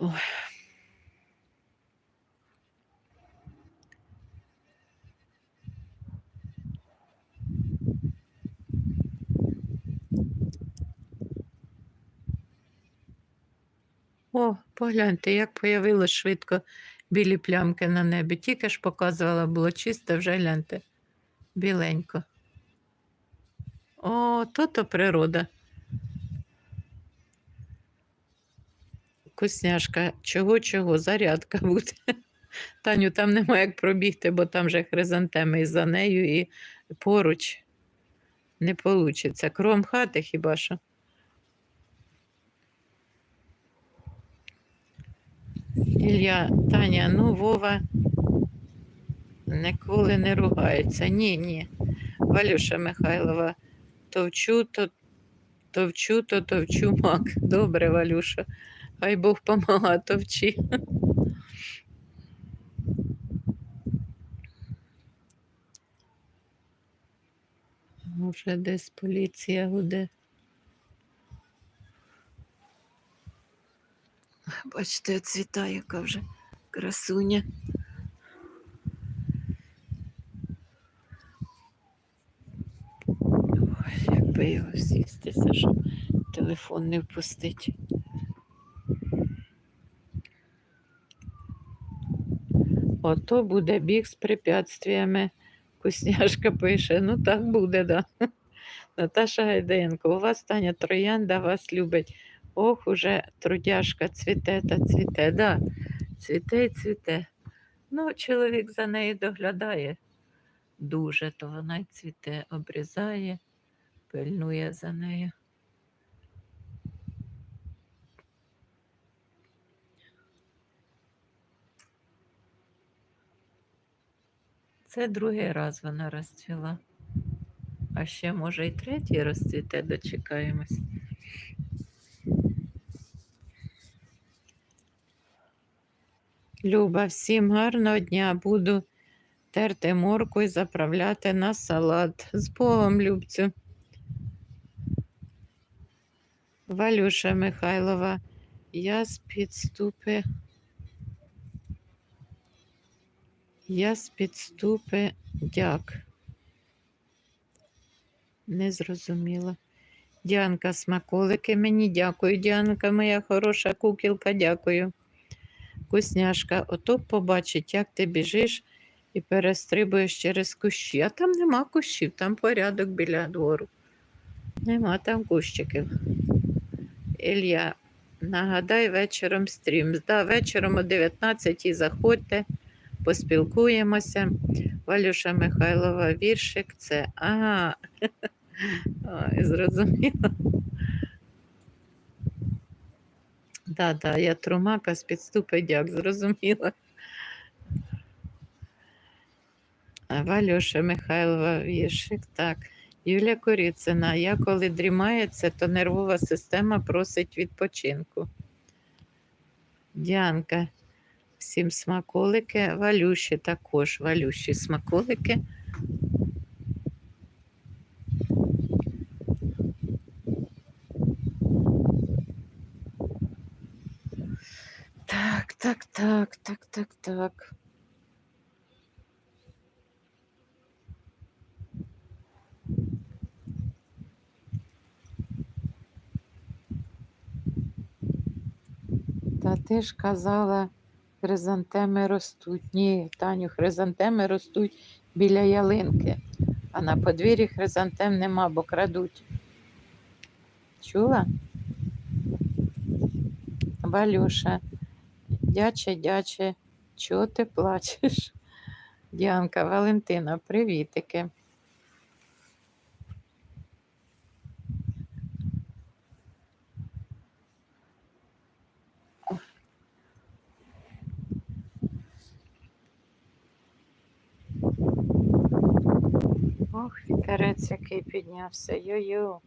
Ой. О, погляньте, як появилось швидко білі плямки на небі. Тільки ж показувала, було чисто, вже гляньте. Біленько. О, то-то природа. Вкусняшка, чого-чого, зарядка буде. Таню, там нема як пробігти, бо там же хризантеми і за нею, і поруч не вийде. Кром хати хіба що. Ілля, Таня, ну Вова ніколи не ругається. Ні, ні. Валюша Михайлова, товчу, то товчу, то товчу мак. Добре, Валюша. Хай Бог помага, товчи. Вже десь поліція гуде. Бачите, цвіта, яка вже красуня. Ой, якби його сістися, щоб телефон не впустить. Ото буде біг з препятствиями. Вкусняшка пише. Ну так буде, да. Наташа Гайденко, у вас Таня Троянда вас любить. Ох, уже трудяшка цвіте та цвіте, да, цвіте і цвіте. Ну, чоловік за нею доглядає дуже, то вона й цвіте, обрізає, пильнує за нею. Це другий раз вона розцвіла. А ще, може, і третій розцвіте, дочекаємось. Люба, всім гарного дня. Буду терти морку і заправляти на салат. З Богом, Любцю. Валюша Михайлова, я з підступи. Я з підступи дяк. Не зрозуміла. Діанка, смаколики мені дякую. Діанка, моя хороша кукілка, дякую. Вкусняшка, ото побачить, як ти біжиш і перестрибуєш через кущі. А там нема кущів, там порядок біля двору. Нема там кущиків. Ілля, нагадай вечором стрім. Да, вечором о 19 заходьте, поспілкуємося. Валюша Михайлова, віршик це. Ага. Ой, зрозуміло. Да, да, я трумака з підступи дяк, зрозуміла. Валюша Михайлова віршик, так. Юля Коріцина, я коли дрімається, то нервова система просить відпочинку. Діанка, всім смаколики, Валюші також, Валюші смаколики. Так, так, так, так, так, так. Та ти ж казала, хризантеми ростуть. Ні, Таню, хризантеми ростуть біля ялинки, а на подвір'ї хризантем нема, бо крадуть. Чула? Валюша, дяче, дяче, чого ти плачеш? Діанка, Валентина, привітики. Ох, вітерець який піднявся. Йо-йо.